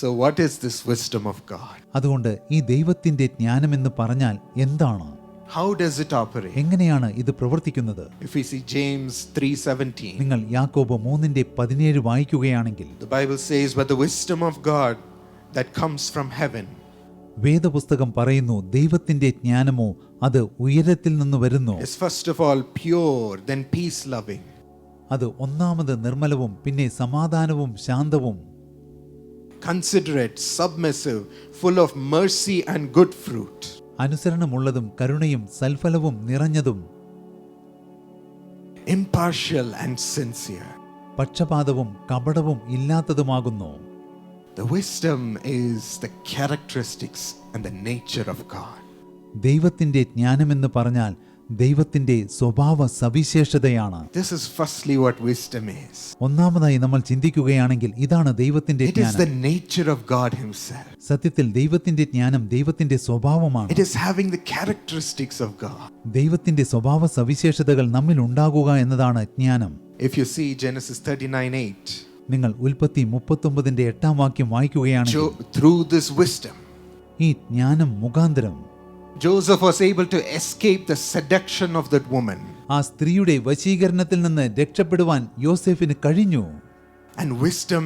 So, what is this wisdom of God? അതുകൊണ്ട് ഈ ദൈവത്തിന്റെ ജ്ഞാനം എന്ന് പറഞ്ഞാൽ എന്താണ്? How does it operate? എങ്ങനെയാണ് ഇത് പ്രവർത്തിക്കുന്നത്? If we see James 3:17, നിങ്ങൾ യാക്കോബ് മൂന്നിന്റെ പതിനേഴ് വായിക്കുകയാണെങ്കിൽ the Bible says, "But the wisdom of God that comes from heaven. വേദപുസ്തകം പറയുന്നു ദൈവത്തിന്റെ ജ്ഞാനമോ അത് ഉയരത്തിൽ നിന്ന് വരുന്നു. Is first of all pure, then peace-loving, അത് ഒന്നാമത് നിർമ്മലവും പിന്നെ സമാധാനവും ശാന്തവും. Considerate, submissive, full of mercy and good fruit." അനുസരണമുള്ളതും കരുണയും സൽഫലവും നിറഞ്ഞതും impartial and sincere. പക്ഷപാതവും കപടവും ഇല്ലാത്തതുമാകുന്നു The wisdom is the characteristics and the nature of God. ദൈവത്തിന്റെ ജ്ഞാനമെന്ന് പറഞ്ഞാൽ ദൈവത്തിന്റെ സ്വഭാവ സവിശേഷതയാണ് This is firstly what wisdom is. ഒന്നാമതായി നമ്മൾ ചിന്തിക്കുകയാണെങ്കിൽ ഇതാണ് ദൈവത്തിന്റെ It is the nature of God Himself. സത്യത്തിൽ ദൈവത്തിന്റെ ജ്ഞാനം ദൈവത്തിന്റെ സ്വഭാവമാണ് It is having the characteristics of God. ദൈവത്തിന്റെ സ്വഭാവ സവിശേഷതകൾ നമ്മിൽ ഉണ്ടാകുക എന്നതാണ് ജ്ഞാനം If you see Genesis 39 8, നിങ്ങൾ ഉൽപ്പത്തി മുപ്പത്തൊമ്പതിന്റെ എട്ടാം വാക്യം വായിക്കുകയാണ് ഈ ജ്ഞാനം മുഖാന്തരം Joseph was able to escape the seduction of that woman. ആ സ്ത്രീയുടെ വശീകരണത്തിൽ നിന്ന് രക്ഷപ്പെടുവാൻ യോസെഫിന് കഴിഞ്ഞു And wisdom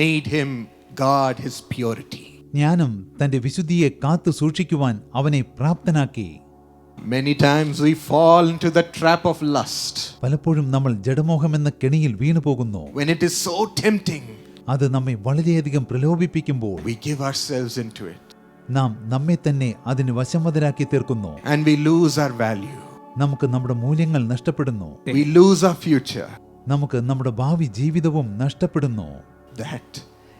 made him guard his purity. ജ്ഞാനം തന്റെ വിശുദ്ധിയെ കാത്തു സൂക്ഷിക്കുവാൻ അവനെ പ്രാപ്തനാക്കി Many times we fall into the trap of lust പലപ്പോഴും നമ്മൾ ജഡമോഹമെന്ന കെണിയിൽ വീണു പോകുന്നു when it is so tempting, അത് നമ്മെ വളരെയധികം പ്രലോഭിപ്പിക്കുമ്പോൾ we give ourselves into it നാം നമ്മെ തന്നെ അതിന് വശംവതരാക്കി തീർക്കുന്നു and we lose our value. നമുക്ക് നമ്മുടെ മൂല്യങ്ങൾ നഷ്ടപ്പെടുന്നു We lose our future. നമുക്ക് നമ്മുടെ ഭാവി ജീവിതവും നഷ്ടപ്പെടുന്നു That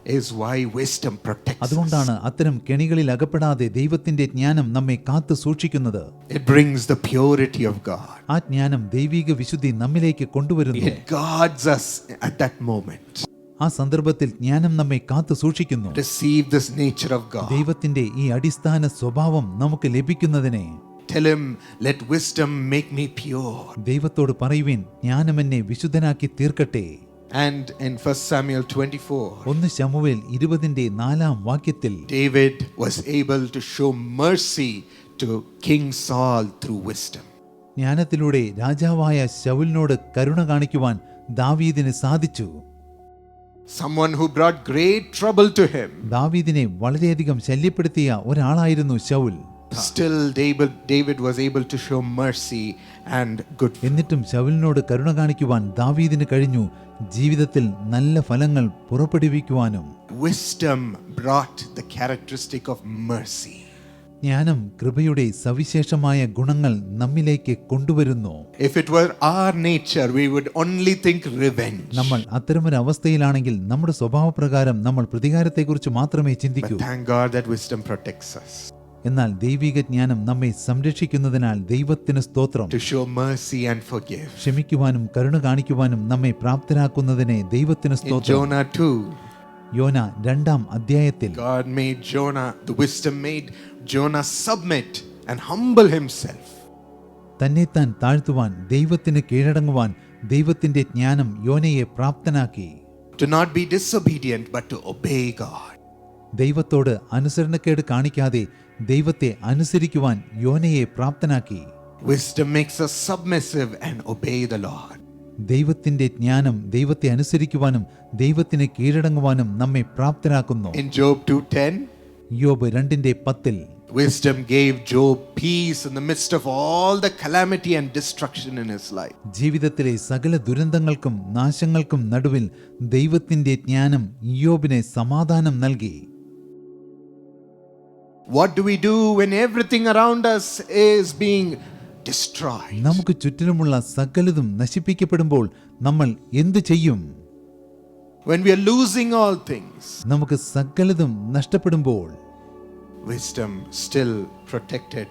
is why wisdom protects us. അതുകൊണ്ടാണ് അത്തരം കെണികളിൽ അകപ്പെടാതെ ദൈവത്തിന്റെ ജ്ഞാനം നമ്മെ കാത്തു സൂക്ഷിക്കുന്നത് It brings the purity of God. ആ ജ്ഞാനം ദൈവിക വിശുദ്ധി നമ്മിലേക്ക് കൊണ്ടുവരുന്നു It guards us at that moment. ആ സന്ദർഭത്തിൽ ജ്ഞാനം നമ്മെ കാത്തു സൂക്ഷിക്കുന്നു Receive this nature of God. ദൈവത്തിന്റെ ഈ അടിസ്ഥാന സ്വഭാവം നമുക്ക് ലഭിക്കുന്നതിനെ Tell him, let wisdom make me pure. ദൈവത്തോട് പറയുവിൻ ജ്ഞാനം എന്നെ വിശുദ്ധനാക്കി തീർക്കട്ടെ And in 1 Samuel 24, ഒന്ന് ശമുവേൽ ഇരുപതിന്റെ നാലാം വാക്യത്തിൽ David was able to show mercy to King Saul through wisdom. ജ്ഞാനത്തിലൂടെ രാജാവായ ശൗലിനോട് കരുണ കാണിക്കുവാൻ ദാവീദിന് സാധിച്ചു Someone who brought great trouble to him. ദാവീദിനെ വളരെയധികം ശല്യപ്പെടുത്തിയ ഒരാളായിരുന്നു Saul Still, David, David was able to show mercy and good എന്നിട്ടും ശൗലിനോട് കരുണ കാണിക്കുവാൻ ദാവീദിന് കഴിഞ്ഞു ജീവിതത്തിൽ നല്ല ഫലങ്ങൾ പുറപ്പെടുവിക്കുവാനും wisdom brought the characteristic of mercy. ജ്ഞാനം കൃപയുടെ സവിശേഷമായ ഗുണങ്ങൾ നമ്മിലേക്ക് കൊണ്ടുവരുന്നു. If it were our nature we would only think revenge നമ്മൾ അത്തരമൊരു അവസ്ഥയിലാണെങ്കിൽ നമ്മുടെ സ്വഭാവപ്രകാരം നമ്മൾ പ്രതികാരത്തെക്കുറിച്ച് മാത്രമേ ചിന്തിക്കൂ. Thank God that wisdom protects us. എന്നാൽ ദൈവിക ജ്ഞാനം നമ്മെ സംരക്ഷിക്കുന്നതിനാൽ ദൈവത്തിന് സ്തോത്രം. ക്ഷമിക്കുവാനും കരുണ കാണിക്കുവാനും നമ്മെ പ്രാപ്തരാക്കുന്നതിനെ ദൈവത്തിന് സ്തോത്രം. Jonah 2, യോന രണ്ടാം അധ്യായത്തിൽ God made Jonah, the wisdom made Jonah submit and humble himself. തന്നെത്താൻ താഴ്ത്തുവാൻ ദൈവത്തിന് കീഴടങ്ങുവാൻ ദൈവത്തിന്റെ ജ്ഞാനം യോനയെ പ്രാപ്തനാക്കി To not be disobedient, but to obey God. ദൈവത്തോട് അനുസരണക്കേട് കാണിക്കാതെ ദൈവത്തെ അനുസരിക്കുവാൻ യോനയെ പ്രാപ്തനാക്കി Wisdom makes us submissive and obey the Lord. ദൈവത്തിന്റെ ജ്ഞാനം ദൈവത്തെ അനുസരിക്കുവാനും ദൈവത്തിന് കീഴടങ്ങുവാനും നമ്മെ പ്രാപ്തരാക്കുന്നു In Job 2:10, യോബ് രണ്ടിന്റെ പത്തിൽ wisdom gave Job peace in the midst of all the calamity and destruction in his life. ജീവിതത്തിലെ സകല ദുരന്തങ്ങൾക്കും നാശങ്ങൾക്കും നടുവിൽ ദൈവത്തിന്റെ ജ്ഞാനം യോബിനെ സമാധാനം നൽകി What do we do when everything around us is being destroyed? നമുക്ക് ചുറ്റിലുമുള്ള സകലതും നശിപ്പിക്കപ്പെടുമ്പോൾ നമ്മൾ എന്ത് ചെയ്യും? When we are losing all things, നമുക്ക് സകലതും നഷ്ടപ്പെടുമ്പോൾ wisdom still protected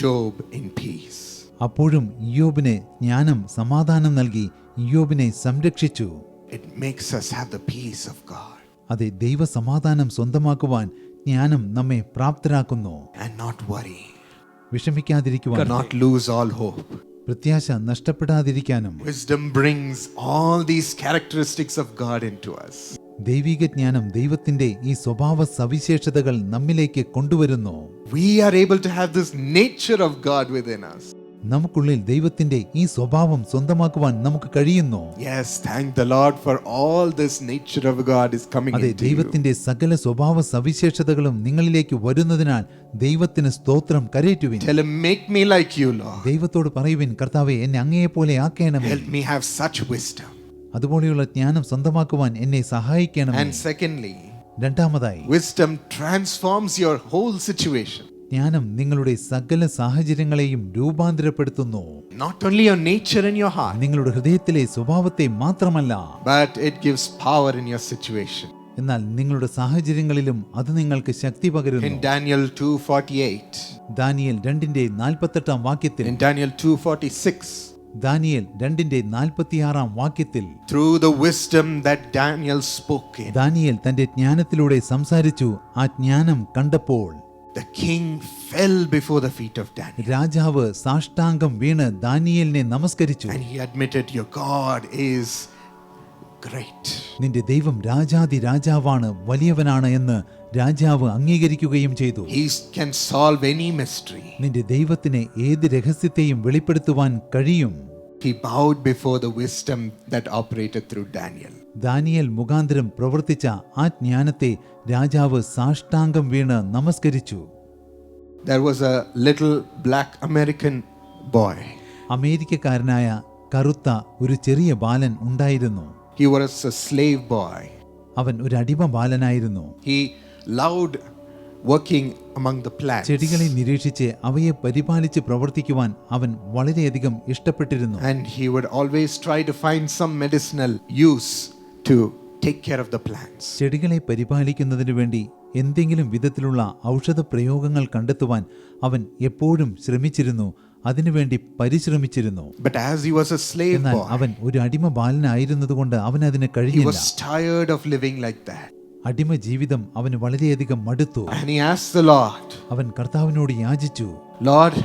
Job in peace. അപ്പോഴും യോബിനെ ജ്ഞാനം സമാധാനം നൽകി യോബിനെ സംരക്ഷിച്ചു. It makes us have the peace of God. അതെ ദൈവ സമാധാനം സ്വന്തമാക്കുവാൻ ജ്ഞാനം നമ്മെ പ്രാപ്തരാക്കുന്നു. And not worry, വിഷമിക്കാതിരിക്കുവാൻ പ്രത്യാശ നഷ്ടപ്പെടാതിരിക്കാനും ദൈവിക ജ്ഞാനം ദൈവത്തിന്റെ ഈ സ്വഭാവ സവിശേഷതകൾ നമ്മിലേക്ക് കൊണ്ടുവരുന്നു. We are able to have this nature of God within us. നമുക്കുള്ളിൽ ദൈവത്തിന്റെ ഈ സ്വഭാവം സ്വന്തമാക്കുവാൻ നമുക്ക് കഴിയുന്നു. Yes thank Lord for all of God is coming അതെ ദൈവത്തിന്റെ സകല സ്വഭാവ സവിശേഷതകളും നിങ്ങളിലേക്ക് വരുന്നതിനാൽ ദൈവത്തിന് സ്തോത്രം കരയറ്റുവിൻ മീ യു ലോർഡ് ദൈവത്തോട് പറയുവിൻ കർത്താവെ എന്നെ അങ്ങയെ പോലെ ആക്കേണമേ. Help me have such wisdom. അതുപോലെയുള്ള ജ്ഞാനം സ്വന്തമാക്കുവാൻ എന്നെ സഹായിക്കണം ആൻഡ് സെക്കൻഡ്ലി രണ്ടാമതായി wisdom transforms your whole situation. ജ്ഞാനം നിങ്ങളുടെ സകല സാഹചര്യങ്ങളെയും രൂപാന്തരപ്പെടുത്തുന്നു. Not only your nature and your heart, നിങ്ങളുടെ ഹൃദയത്തിലെ സ്വഭാവത്തെ മാത്രമല്ല. But it gives power in your situation എന്നാൽ നിങ്ങളുടെ സാഹചര്യങ്ങളിലും അത് നിങ്ങൾക്ക് ശക്തി പകരുന്നു. In Daniel 2:48, ദാനിയേൽ രണ്ടിന്റെ നാൽപ്പത്തെട്ടാം വാക്യത്തിൽ. in Daniel 2:46, ദാനിയേൽ രണ്ടിന്റെ നാൽപ്പത്തിയാറാം വാക്യത്തിൽ. through the wisdom that Daniel spoke in, Daniel തന്റെ ജ്ഞാനത്തിലൂടെ സംസാരിച്ചു ആ ജ്ഞാനം കണ്ടപ്പോൾ. the king fell before the feet of Daniel. രാജാവ് സാഷ്ടാംഗം വീണ് ദാനിയേലിനെ നമസ്കരിച്ചു And he admitted, Your God is great. നിന്റെ ദൈവം രാജാതി രാജാവാണ് വലിയവനാണ് എന്ന് രാജാവ് അംഗീകരിക്കുകയും ചെയ്തു He can solve any mystery. നിന്റെ ദൈവത്തിന് ഏത് രഹസ്യത്തെയും വെളിപ്പെടുത്തുവാൻ കഴിയും He bowed before the wisdom that operated through Daniel. Daniel മുഖാന്തരം പ്രവർത്തിച്ച ആ ജ്ഞാനത്തെ രാജാവ് സാഷ്ടാംഗം വീണ് നമസ്കരിച്ചു There was a little black American boy. അമേരിക്കക്കാരനായ കറുത്ത ഒരു ചെറിയ ബാലൻ ഉണ്ടായിരുന്നു He was a slave boy. അവൻ ഒരു അടിമ ബാലനായിരുന്നു He loved working among the plants. ചെടികളെ നിരീക്ഷിച്ച് അവയെ പരിപാലിച്ച് പ്രവർത്തിക്കുവാൻ അവൻ വളരെയധികം ഇഷ്ടപ്പെട്ടിരുന്നു And he would always try to find some medicinal use to take care of the plants. ചെടികളെ പരിപാലിക്കുന്നതിനു വേണ്ടി എന്തെങ്കിലും വിധത്തിലുള്ള ഔഷധ പ്രയോഗങ്ങൾ കണ്ടെത്തുവാൻ അവൻ എപ്പോഴും ശ്രമിച്ചിരുന്നു അതിനുവേണ്ടി പരിശ്രമിച്ചിരുന്നു But as he was a slave എന്നാൽ boy, അവൻ ഒരു അടിമ ബാലനായിരുന്നതുകൊണ്ട് അവൻ അതിന് he കഴിഞ്ഞില്ല was tired of living like that. അടിമ ജീവിതം അവന് വളരെയധികം മടുത്തു And he asked the Lord, അവൻ കർത്താവിനോട് യാചിച്ചു Lord,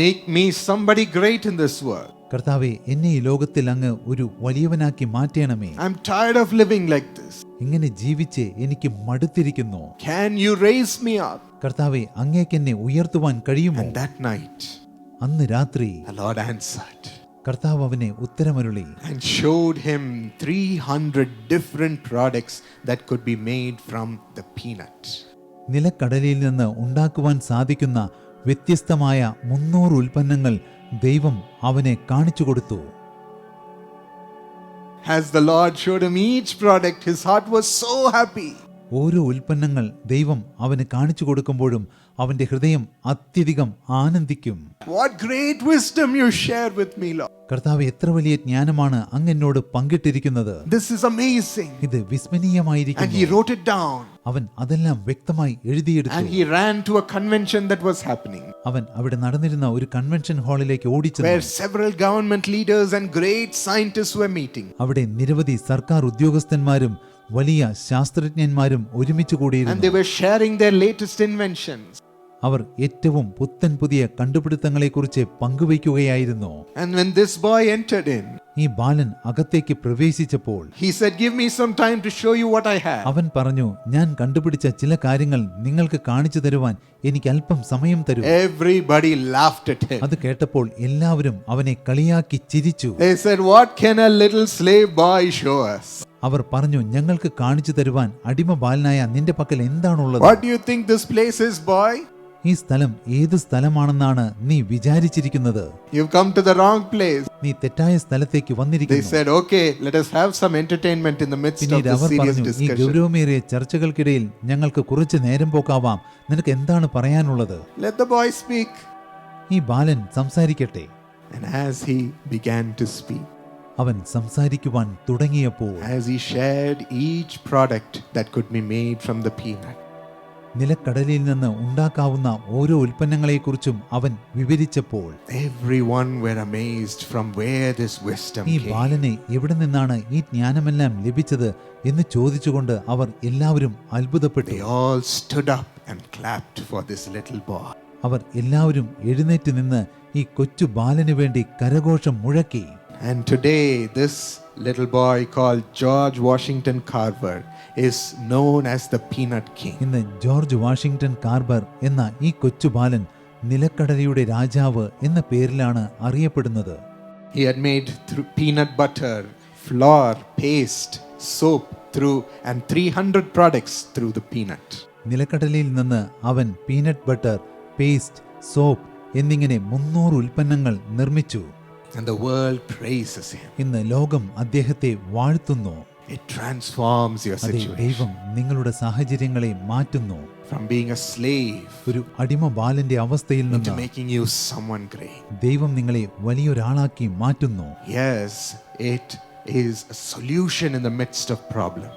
make me somebody great in this world. കർത്താവെ എന്നെ ഈ ലോകത്തിൽ അങ്ങ് ഒരു വലിയവനാക്കി മാറ്റണമേ. I'm tired of living like this ഇങ്ങനെ ജീവിച്ച് എനിക്ക് മടുത്തിരിക്കുന്നു. Can you raise me up കർത്താവെ അങ്ങേക്കെന്നെ ഉയർത്തുവാൻ കഴിയുമോ? ദാറ്റ് നൈറ്റ് അന്ന് രാത്രി ദി ലോർഡ് ആൻസർഡ് കർത്താവ് അവനെ ഉത്തരമരുളി. And showed him 300 different products that could be made from the peanut നിലക്കടലിൽ നിന്ന് ഉണ്ടാക്കുവാൻ സാധിക്കുന്ന വ്യത്യസ്തമായ മുന്നൂറ് ഉൽപ്പന്നങ്ങൾ ദൈവം അവനെ കാണിച്ചു കൊടുത്തു As the Lord showed him each product, his heart was so happy. ഓരോ ഉൽപ്പന്നങ്ങൾ ദൈവം അവന് കാണിച്ചു കൊടുക്കുമ്പോഴും അവന്റെ ഹൃദയം അത്യധികം ആനന്ദിക്കും What great wisdom you share with me, Lord. കർത്താവ് എത്ര വലിയ ജ്ഞാനമാണ് അങ്ങ് എന്നോട് പങ്കിട്ടിരിക്കുന്നത് This is amazing. ഇത് വിസ്മനീയമായിരിക്കും he wrote it down. അവൻ അതെല്ലാം വ്യക്തമായി എഴുതിയെടുത്തു And he ran to a convention that was happening, അവൻ അവിടെ നടന്നിരുന്ന ഒരു കൺവെൻഷൻ ഹാളിലേക്ക് ഓടിച്ചു where several government leaders and great scientists were meeting. അവിടെ നിരവധി സർക്കാർ ഉദ്യോഗസ്ഥന്മാരും വലിയ ശാസ്ത്രജ്ഞന്മാരും ഒരുമിച്ച് കൂടിയിരുന്നു. അവർ ഏറ്റവും പുത്തൻ പുതിയ കണ്ടുപിടുത്തങ്ങളെക്കുറിച്ച് പങ്കുവയ്ക്കുകയായിരുന്നു boy entered in, ഈ ബാലൻ അകത്തേക്ക് പ്രവേശിച്ചപ്പോൾ. അവൻ പറഞ്ഞു ഞാൻ കണ്ടുപിടിച്ച ചില കാര്യങ്ങൾ നിങ്ങൾക്ക് കാണിച്ചു തരുവാൻ എനിക്ക് അല്പം സമയം തരും. അത് കേട്ടപ്പോൾ എല്ലാവരും അവനെ കളിയാക്കി ചിരിച്ചു അവർ പറഞ്ഞു ഞങ്ങൾക്ക് കാണിച്ചു തരുവാൻ അടിമ ബാലനായ നിന്റെ പക്കൽ എന്താണുള്ളത്? ഈ സ്ഥലം ഏത് സ്ഥലമാണെന്നാണ് നീ വിചാരിച്ചിരിക്കുന്നത്. നീ തെറ്റായ സ്ഥലത്തേക്ക് ഗൗരവമേറിയ ചർച്ചകൾക്കിടയിൽ ഞങ്ങൾക്ക് കുറച്ച് നേരം പോക്കാവാം. നിനക്ക് എന്താണ് പറയാനുള്ളത്? ഈ ബാലൻ സംസാരിക്കട്ടെ. സ്പീക്ക് അവൻ സംസാരിക്കുവാൻ തുടങ്ങിയപ്പോൾ as he shared each product that could be made from the peanut, നിലക്കടലിൽ നിന്ന് ഉണ്ടാക്കാവുന്ന ഓരോ ഉൽപ്പന്നങ്ങളെക്കുറിച്ചും അവൻ വിവരിച്ചപ്പോൾ everyone were amazed from where this wisdom ഈ. ബാലനെ എവിടെ നിന്നാണ് ഈ ജ്ഞാനമെല്ലാം ലഭിച്ചത് എന്ന് ചോദിച്ചുകൊണ്ട് അവർ എല്ലാവരും അത്ഭുതപ്പെട്ടു They all stood up and clapped for this little boy. അവർ എല്ലാവരും എഴുന്നേറ്റ് നിന്ന് ഈ കൊച്ചു ബാലന് വേണ്ടി കരഘോഷം മുഴക്കി And today, this little boy called George Washington Carver is known as the Peanut King. ഇന്ന് ജോർജ് വാഷിംഗ്ടൺ കാർബർ എന്ന ഈ കൊച്ചു ബാലൻ നിലക്കടലയുടെ രാജാവ് എന്ന പേരിലാണ് അറിയപ്പെടുന്നത് He had made through peanut butter, flour, paste, soap through and 300 products through the peanut. നിലക്കടലയിൽ നിന്ന് അവൻ പീനട്ട് ബട്ടർ പേസ്റ്റ് സോപ്പ് എന്നിങ്ങനെ മുന്നൂറ് ഉൽപ്പന്നങ്ങൾ നിർമ്മിച്ചു And the world praises him. ഇന്ന് ലോകം അദ്ദേഹത്തെ വാഴ്ത്തുന്നു It transforms your അതെ situation ദൈവം നിങ്ങളുടെ സാഹചര്യങ്ങളെ മാറ്റുന്നു from being a slave ഒരു അടിമ ബാലന്റെ അവസ്ഥയിൽ into നിന്ന് making you someone great. ദൈവം നിങ്ങളെ വലിയൊരാളാക്കി മാറ്റുന്നു Yes, it is a solution in the midst of problem.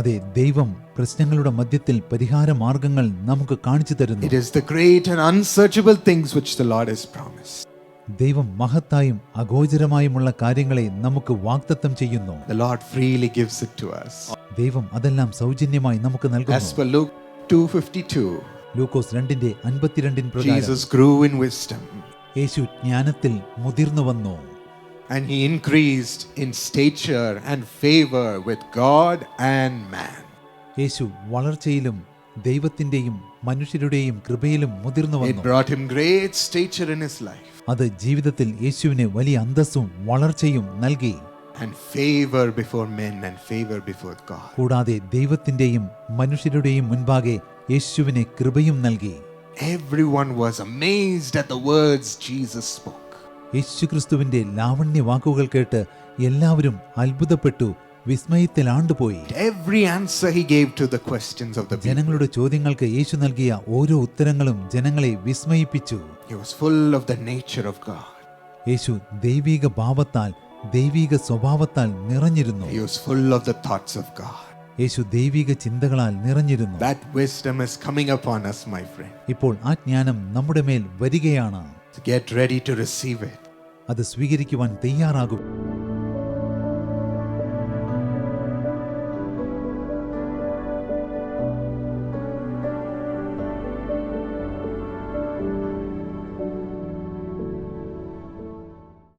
അതെ ദൈവം പ്രശ്നങ്ങളുടെ മധ്യത്തിൽ പരിഹാര മാർഗങ്ങൾ നമുക്ക് കാണിച്ചു തരുന്നു It is the great and unsearchable things which the Lord has promised. ദൈവം മഹത്തായും അഗോചരമായുമുള്ള കാര്യങ്ങളെ നമുക്ക് വാഗ്ദത്തം ചെയ്യുന്നു The Lord freely gives it to us. ദൈവം അതെല്ലാം സൗജന്യമായി നമുക്ക് As നൽകുന്നു per Luke 2:52, ലൂക്കോസ് രണ്ടിന്റെ അൻപത്തിരണ്ടിൻ പ്രകാരം Jesus grew in wisdom യേശു ജ്ഞാനത്തിൽ മുതിർന്നു വന്നു and he increased in stature and favor with God and man. യേശു വളർച്ചയിലും ദൈവത്തിന്റെയും മനുഷ്യരുടെയും കൃപയിലും മുതിർന്നു വന്നു. അത് ജീവിതത്തിൽ യേശുവിന് വലിയ അന്തസ്സും വളർച്ചയും നൽകി. And favor before men and favor before God. കൂടാതെ ദൈവത്തിന്റെയും മനുഷ്യരുടെയും മുൻപാകെ യേശുവിന് കൃപയും നൽകി. Everyone was amazed at the words Jesus spoke. യേശുക്രിസ്തുവിന്റെ ലാവണ്യ വാക്കുകൾ കേട്ട് എല്ലാവരും അത്ഭുതപ്പെട്ടു. ജനങ്ങളുടെ ചോദ്യങ്ങൾക്ക് യേശു നൽകിയ ഓരോ ഉത്തരങ്ങളും ജനങ്ങളെ വിസ്മയിപ്പിച്ചു. യേശു ദൈവിക ഭാവത്താൽ ദൈവിക സ്വഭാവത്താൽ നിറഞ്ഞിരുന്നു. യേശു ദൈവിക ചിന്തകളാൽ നിറഞ്ഞിരുന്നു. ഇപ്പോൾ ആ ജ്ഞാനം നമ്മുടെ മേൽ വരികയാണ്. അത് സ്വീകരിക്കുവാൻ തയ്യാറാകും.